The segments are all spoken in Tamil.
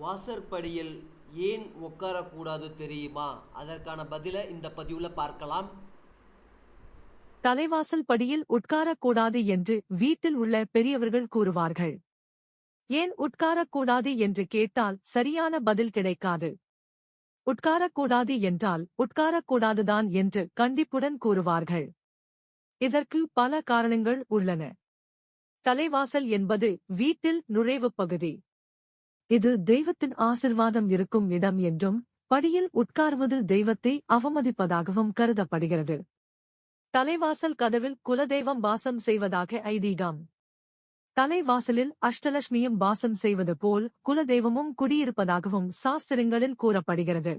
வாசற்படியில் ஏன் உட்காரக்கூடாது தெரியுமா? அதற்கான பதிலை இந்த பதிவில் பார்க்கலாம். தலைவாசல் படியில் உட்காரக்கூடாது என்று வீட்டில் உள்ள பெரியவர்கள் கூறுவார்கள். ஏன் உட்காரக்கூடாது என்று கேட்டால் சரியான பதில் கிடைக்காது. உட்காரக்கூடாது என்றால் உட்காரக்கூடாதுதான் என்று கண்டிப்புடன் கூறுவார்கள். இதற்கு பல காரணங்கள் உள்ளன. தலைவாசல் என்பது வீட்டில் நுழைவுப் பகுதி. இது தெய்வத்தின் ஆசிர்வாதம் இருக்கும் இடம் என்றும் படியில் உட்கார்வது தெய்வத்தை அவமதிப்பதாகவும் கருதப்படுகிறது. தலைவாசல் கதவில் குலதெய்வம் வாசம் செய்வதாக ஐதீகம். தலைவாசலில் அஷ்டலட்சுமியும் வாசம் செய்வது போல் குலதெய்வமும் குடியிருப்பதாகவும் சாஸ்திரங்களில் கூறப்படுகிறது.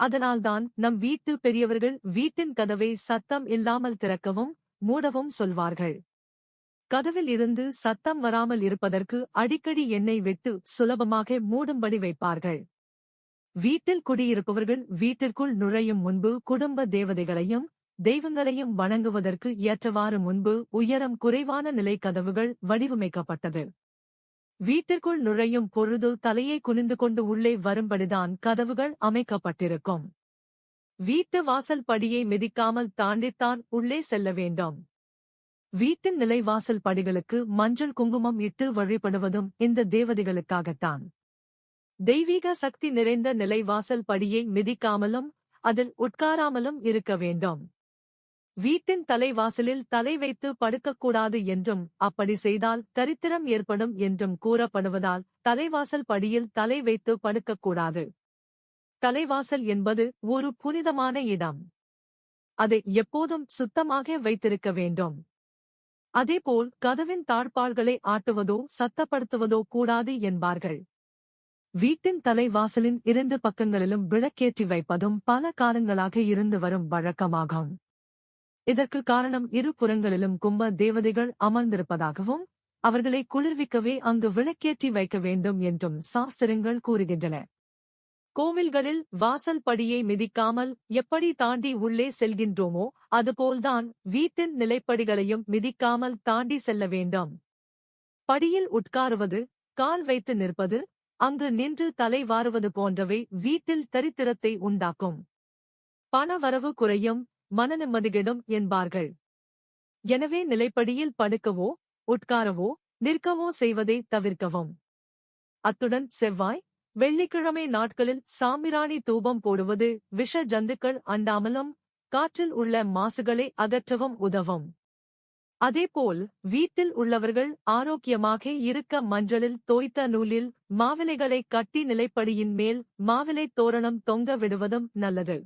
அதனால்தான் நம் வீட்டு பெரியவர்கள் வீட்டின் கதவை சத்தம் இல்லாமல் திறக்கவும் மூடவும் சொல்வார்கள். கதவில் இருந்து சத்தம் வராமல் இருப்பதற்கு அடிக்கடி எண்ணெய் விட்டு சுலபமாக மூடும்படி வைப்பார்கள். வீட்டில் குடியிருப்பவர்கள் வீட்டிற்குள் நுழையும் முன்பு குடும்ப தேவதைகளையும் தெய்வங்களையும் வணங்குவதற்கு ஏற்றவாறு முன்பு உயரம் குறைவான நிலை கதவுகள் வடிவமைக்கப்பட்டது. வீட்டிற்குள் நுழையும் பொழுது தலையை குனிந்து கொண்டு உள்ளே வரும்படிதான் கதவுகள் அமைக்கப்பட்டிருக்கும். வீட்டு வாசல் படியை மிதிக்காமல் தாண்டித்தான் உள்ளே செல்ல வேண்டும். வீட்டின் நிலைவாசல் படிகளுக்கு மஞ்சள் குங்குமம் இட்டு வழிபடுவதும் இந்த தேவதைகளுக்காகத்தான். தெய்வீக சக்தி நிறைந்த நிலைவாசல் படியை மிதிக்காமலும் அதில் உட்காராமலும் இருக்க வேண்டும். வீட்டின் தலைவாசலில் தலை வைத்து படுக்கக்கூடாது என்றும் அப்படி செய்தால் தரித்திரம் ஏற்படும் என்றும் கூறப்படுவதால் தலைவாசல் படியில் தலை வைத்து படுக்கக்கூடாது. தலைவாசல் என்பது ஒரு புனிதமான இடம். அதை எப்போதும் சுத்தமாக வைத்திருக்க வேண்டும். அதேபோல் கதவின் தாழ்பாள்களை ஆட்டுவதோ சத்தப்படுத்துவதோ கூடாது என்பார்கள். வீட்டின் தலைவாசலின் இரண்டு பக்கங்களிலும் விளக்கேற்றி வைப்பதும் பல காலங்களாக இருந்து வரும் வழக்கமாகும். இதற்கு காரணம் இரு புறங்களிலும் கும்ப தேவதைகள் அமர்ந்திருப்பதாகவும் அவர்களை குளிர்விக்கவே அங்கு விளக்கேற்றி வைக்க வேண்டும் என்றும் சாஸ்திரங்கள் கூறுகின்றன. கோவில்களில் வாசல் படியை மிதிக்காமல் எப்படி தாண்டி உள்ளே செல்கின்றோமோ அதுபோல்தான் வீட்டின் நிலைப்படிகளையும் மிதிக்காமல் தாண்டி செல்ல வேண்டும். படியில் உட்காருவது கால் வைத்து நிற்பது அங்கு நின்று தலை வாருவது போன்றவை வீட்டில் தரித்திரத்தை உண்டாக்கும். பணவரவு குறையும் மனநிம்மதிகிடும் என்பார்கள். எனவே நிலைப்படியில் படுக்கவோ உட்காரவோ நிற்கவோ செய்வதை தவிர்க்கவும். அத்துடன் செவ்வாய் வெள்ளிக்கிழமை நாட்களில் சாமிராணி தூபம் போடுவது விஷ ஜந்துக்கள் அண்டாமலும் காற்றில் உள்ள மாசுகளை அகற்றவும் உதவும். அதேபோல் வீட்டில் உள்ளவர்கள் ஆரோக்கியமாக இருக்க மஞ்சளில் தோய்த்த நூலில் மாவிலைகளை கட்டி நிலைப்படியின் மேல் மாவிலை தோரணம் தொங்க விடுவதும் நல்லது.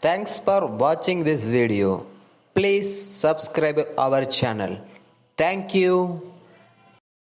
தேங்க்ஸ் ஃபார் வாட்சிங் this video please subscribe our channel thank you.